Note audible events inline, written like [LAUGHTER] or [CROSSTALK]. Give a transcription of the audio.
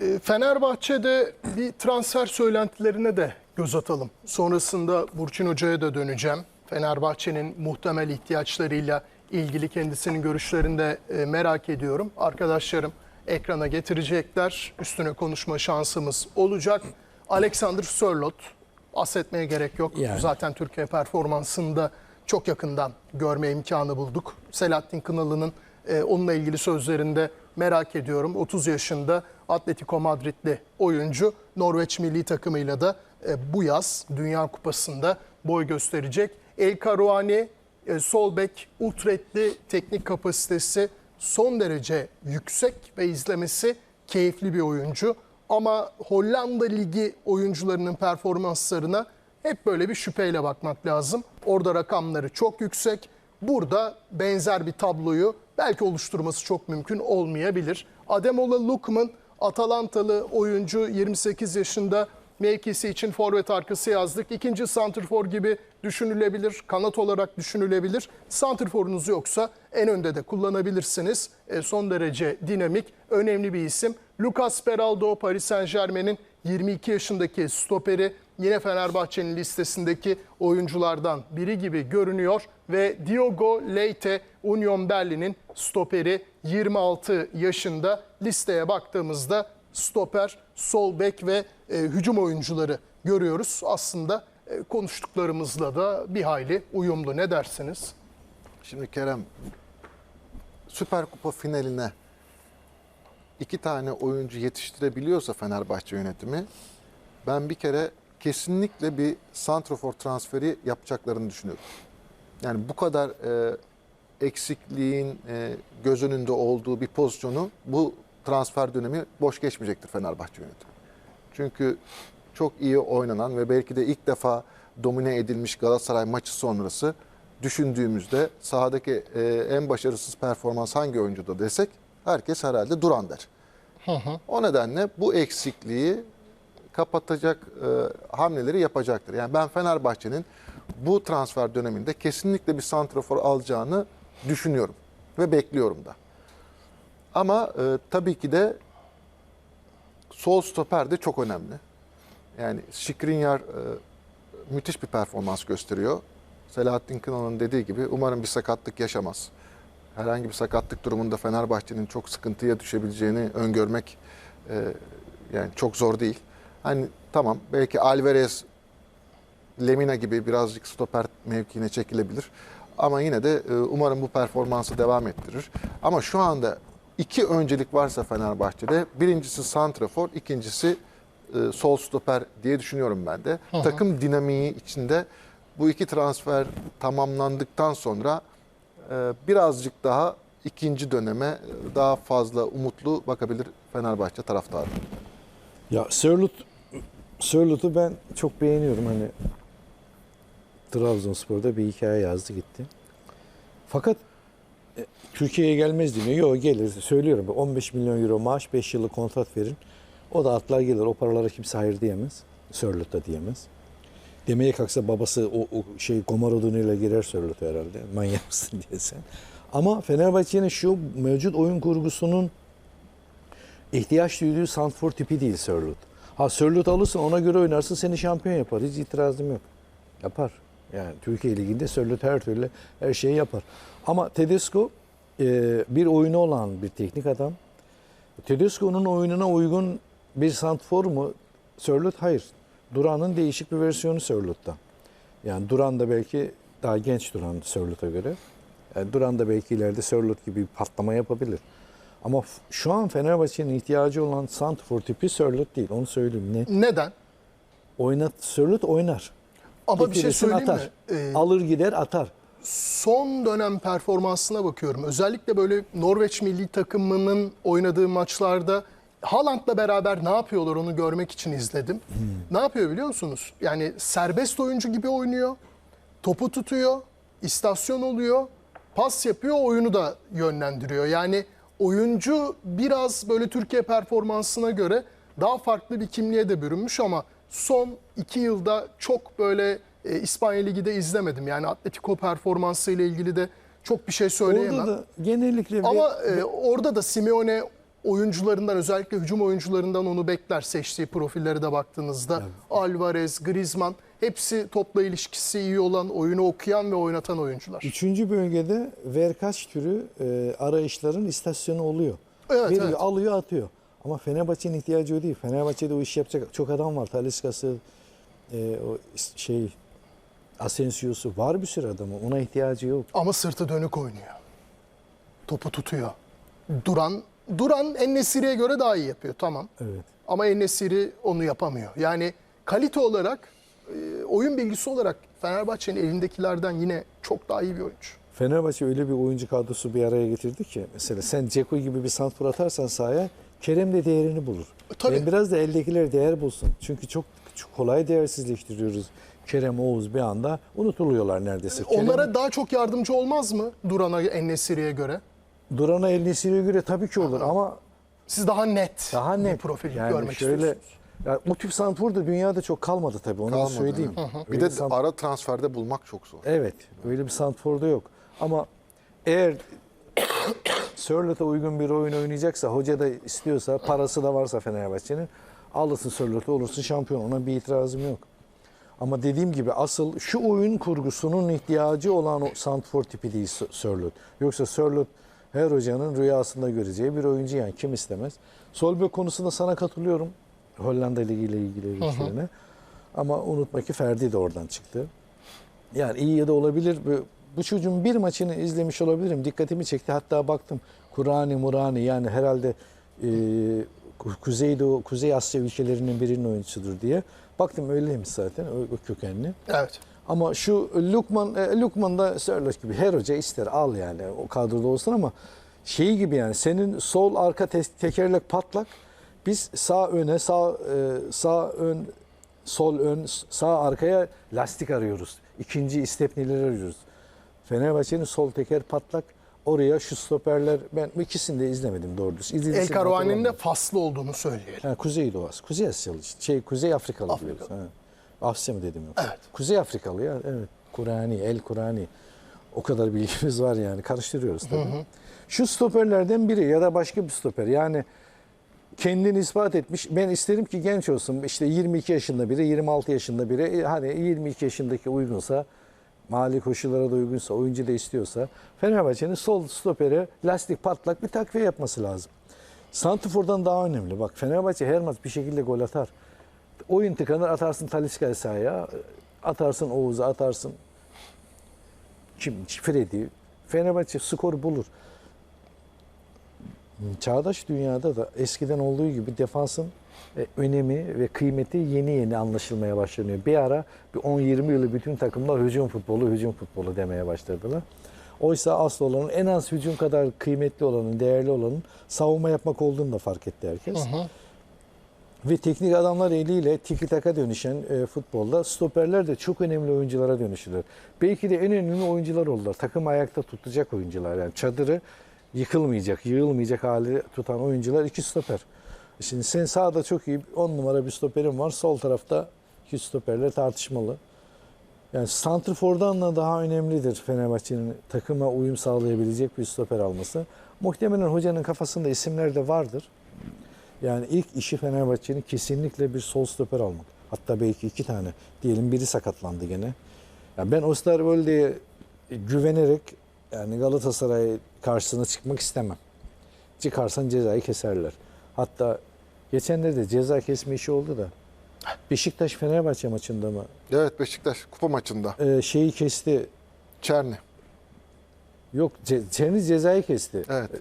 E, Fenerbahçe'de bir transfer söylentilerine de göz atalım. Sonrasında Burçin Hoca'ya da döneceğim. Fenerbahçe'nin muhtemel ihtiyaçlarıyla ilgili kendisinin görüşlerini de e, merak ediyorum. Arkadaşlarım ekrana getirecekler. Üstüne konuşma şansımız olacak. Alexander Sörloth bahsetmeye gerek yok. Yani. Zaten Türkiye performansında çok yakından görme imkanı bulduk. Selahattin Kınalı'nın e, onunla ilgili sözlerinde merak ediyorum. 30 yaşında Atletico Madridli oyuncu Norveç milli takımıyla da e, bu yaz Dünya Kupası'nda boy gösterecek. El Karouani, e, sol bek, ultretli teknik kapasitesi son derece yüksek ve izlemesi keyifli bir oyuncu. Ama Hollanda Ligi oyuncularının performanslarına hep böyle bir şüpheyle bakmak lazım. Orada rakamları çok yüksek. Burada benzer bir tabloyu belki oluşturması çok mümkün olmayabilir. Ademola Lookman Atalantalı oyuncu 28 yaşında mevkisi için forvet arkası yazdık. İkinci santrfor gibi düşünülebilir, kanat olarak düşünülebilir. Santrforunuz yoksa en önde de kullanabilirsiniz. E, son derece dinamik, önemli bir isim. Lucas Beraldo, Paris Saint Germain'in 22 yaşındaki stoperi yine Fenerbahçe'nin listesindeki oyunculardan biri gibi görünüyor ve Diogo Leite Union Berlin'in stoperi 26 yaşında listeye baktığımızda stoper, sol bek ve e, hücum oyuncuları görüyoruz. Aslında e, konuştuklarımızla da bir hayli uyumlu. Ne dersiniz? Şimdi Kerem Süper Kupa finaline iki tane oyuncu yetiştirebiliyorsa Fenerbahçe yönetimi ben bir kere kesinlikle bir santrofor transferi yapacaklarını düşünüyorum. Yani bu kadar e, eksikliğin e, göz önünde olduğu bir pozisyonu bu transfer dönemi boş geçmeyecektir Fenerbahçe yönetimi. Çünkü çok iyi oynanan ve belki de ilk defa domine edilmiş Galatasaray maçı sonrası düşündüğümüzde sahadaki e, en başarısız performans hangi oyuncuda desek herkes herhalde Duran der. O nedenle bu eksikliği kapatacak e, hamleleri yapacaktır. Yani ben Fenerbahçe'nin bu transfer döneminde kesinlikle bir santrafor alacağını düşünüyorum ve bekliyorum da. Ama e, tabii ki de sol stoper de çok önemli. Yani Skriniar e, müthiş bir performans gösteriyor. Selahattin Kınalı'nın dediği gibi umarım bir sakatlık yaşamaz. Herhangi bir sakatlık durumunda Fenerbahçe'nin çok sıkıntıya düşebileceğini öngörmek e, yani çok zor değil. Hani tamam belki Alvarez, Lemina gibi birazcık stoper mevkiine çekilebilir. Ama yine de e, umarım bu performansı devam ettirir. Ama şu anda iki öncelik varsa Fenerbahçe'de birincisi santrafor, ikincisi e, sol stoper diye düşünüyorum ben de. Takım dinamiği içinde bu iki transfer tamamlandıktan sonra e, birazcık daha ikinci döneme daha fazla umutlu bakabilir Fenerbahçe taraftarı. Ya Sörloth Sörloth'u ben çok beğeniyorum. Hani Trabzonspor'da bir hikaye yazdı gitti. Fakat e, Türkiye'ye gelmez deniyor. Yok gelir. Söylüyorum. 15 milyon euro maaş 5 yıllık kontrat verin. O da atlar gelir. O paralara kimse hayır diyemez. Sörloth da diyemez. Demeye kalksa babası o, o şey Gomar odunuyla girer Sörloth herhalde. Manyak mısın [LAUGHS] diye sen. Ama Fenerbahçe'nin şu mevcut oyun kurgusunun ihtiyaç duyduğu Sandford tipi değil Sörloth. Ha Sörloth alırsın ona göre oynarsın seni şampiyon yapar. Hiç itirazım yok. Yapar. Yani Türkiye Ligi'nde Sörloth her türlü her şeyi yapar. Ama Tedesco e, bir oyunu olan bir teknik adam. Tedesco'nun oyununa uygun bir santfor mu? Sörloth hayır. Duran'ın değişik bir versiyonu Sörloth'tan. Yani Duran da belki daha genç Duran Sörloth'a göre. Yani Duran da belki ileride Sörloth gibi bir patlama yapabilir. Ama şu an Fenerbahçe'nin ihtiyacı olan Santfor tipi Sörloth değil. Onu söyleyeyim. Ne? Neden? Oynat Sörloth oynar. Ama bir şey söyleyeyim atar. mi? Ee, Alır gider atar. son dönem performansına bakıyorum. Özellikle böyle Norveç milli takımının oynadığı maçlarda Haaland'la beraber ne yapıyorlar onu görmek için izledim. Ne yapıyor biliyor musunuz? Yani serbest oyuncu gibi oynuyor. Topu tutuyor, istasyon oluyor, pas yapıyor, oyunu da yönlendiriyor. Yani oyuncu biraz böyle Türkiye performansına göre daha farklı bir kimliğe de bürünmüş ama son iki yılda çok böyle e, İspanya Ligi de izlemedim. Yani Atletico performansı ile ilgili de çok bir şey söyleyemem. Orada da genellikle bir- Ama e, orada da Simeone oyuncularından özellikle hücum oyuncularından onu bekler seçtiği profillere de baktığınızda. Alvarez, Griezmann hepsi topla ilişkisi iyi olan, oyunu okuyan ve oynatan oyuncular. Üçüncü bölgede verkaç türü e, arayışların istasyonu oluyor. Evet, Veriyor, evet. alıyor, atıyor. Ama Fenerbahçe'nin ihtiyacı o değil. Fenerbahçe'de o işi yapacak çok adam var. Talisca'sı, e, o şey Asensio'su var bir sürü adamı. Ona ihtiyacı yok. Ama sırtı dönük oynuyor. Topu tutuyor. Duran Duran Ennesiri'ye göre daha iyi yapıyor tamam. Evet. Ama Ennesiri onu yapamıyor. Yani kalite olarak, oyun bilgisi olarak Fenerbahçe'nin elindekilerden yine çok daha iyi bir oyuncu. Fenerbahçe öyle bir oyuncu kadrosu bir araya getirdi ki mesela sen Ceko gibi bir santrfor atarsan sahaya Kerem de değerini bulur. E, tabii. Yani biraz da eldekiler değer bulsun. Çünkü çok, çok kolay değersizleştiriyoruz. Kerem, Oğuz bir anda unutuluyorlar neredeyse. Kerem- Onlara daha çok yardımcı olmaz mı Duran'a Ennesiri'ye göre? Duran'a El Nesiri'ye göre tabii ki olur ama Siz daha net daha bir net. profil yani görmek şöyle, istiyorsunuz. Ya, o tip santrfor da dünyada çok kalmadı tabii onu da Kalmadı, söyleyeyim. evet. Öyle Bir de sant- ara transferde bulmak çok zor. Evet, öyle bir santrforda yok. Ama eğer Sörlot'a uygun bir oyun oynayacaksa, hoca da istiyorsa, parası da varsa Fenerbahçe'nin alırsın Sörlot'u olursun şampiyon. Ona bir itirazım yok. Ama dediğim gibi asıl şu oyun kurgusunun ihtiyacı olan o santrfor tipi değil Sö- Sörlot. Yoksa Sörlot her hocanın rüyasında göreceği bir oyuncu yani kim istemez. Sol bek konusunda sana katılıyorum. Hollanda Ligi ile ilgili görüşlerine. Ama unutma ki Ferdi de oradan çıktı. Yani iyi ya da olabilir. Bu, bu çocuğun bir maçını izlemiş olabilirim. Dikkatimi çekti. Hatta baktım Kurani Murani yani herhalde e, Ku- Kuzeydoğu, Kuzey Asya ülkelerinin birinin oyuncusudur diye. Baktım öyleymiş zaten o, o kökenli. Evet. Ama şu Lukman, e, Lukman da Sörloth gibi her hoca ister al yani o kadroda olsun ama şeyi gibi yani senin sol arka te- tekerlek patlak biz sağ öne sağ e, sağ ön sol ön sağ arkaya lastik arıyoruz. İkinci istepnileri arıyoruz. Fenerbahçe'nin sol teker patlak oraya şu stoperler ben ikisini de izlemedim doğru düz. El Karuani'nin de faslı olduğunu söyleyelim. Ha, Kuzeydoğu Asya. Kuzey Asyalı. Şey Kuzey Afrikalı Afrikalı. diyoruz. Ha. Asya mı dedim yok. Evet. Kuzey Afrikalı ya evet. Kurani, El Kurani. O kadar bilgimiz var yani. Karıştırıyoruz tabii. Şu stoperlerden biri ya da başka bir stoper. Yani kendini ispat etmiş. Ben isterim ki genç olsun. İşte 22 yaşında biri, 26 yaşında biri. E, Hani 22 yaşındaki uygunsa, mali koşullara da uygunsa, oyuncu da istiyorsa Fenerbahçe'nin sol stopere lastik patlak bir takviye yapması lazım. Santifor'dan daha önemli. Bak Fenerbahçe her maç bir şekilde gol atar. Oyun tıkanır atarsın Talisca'ya sahaya, atarsın Oğuz'a, atarsın kim Freddy. Fenerbahçe skoru bulur. Çağdaş dünyada da eskiden olduğu gibi defansın e, önemi ve kıymeti yeni yeni anlaşılmaya başlanıyor. Bir ara bir 10-20 yılı bütün takımlar hücum futbolu, hücum futbolu demeye başladılar. Oysa asıl olanın en az hücum kadar kıymetli olanın, değerli olanın savunma yapmak olduğunu da fark etti herkes. Ve teknik adamlar eliyle tiki taka dönüşen e, futbolda stoperler de çok önemli oyunculara dönüşürler. Belki de en önemli oyuncular oldular. Takım ayakta tutacak oyuncular. Yani çadırı yıkılmayacak, yığılmayacak hali tutan oyuncular iki stoper. Şimdi sen sağda çok iyi 10 numara bir stoperin var. Sol tarafta iki stoperler tartışmalı. Yani Santrfor'dan da daha önemlidir Fenerbahçe'nin takıma uyum sağlayabilecek bir stoper alması. Muhtemelen hocanın kafasında isimler de vardır. Yani ilk işi Fenerbahçe'nin kesinlikle bir sol stoper almak. Hatta belki iki tane. Diyelim biri sakatlandı gene. Ya ben Osterwolde'ye güvenerek yani Galatasaray karşısına çıkmak istemem. Çıkarsan cezayı keserler. Hatta geçenlerde ceza kesme işi oldu da Beşiktaş Fenerbahçe maçında mı Evet Beşiktaş kupa maçında. Ee, şeyi kesti. Çerni. Yok ce- Cengiz cezayı kesti. Evet.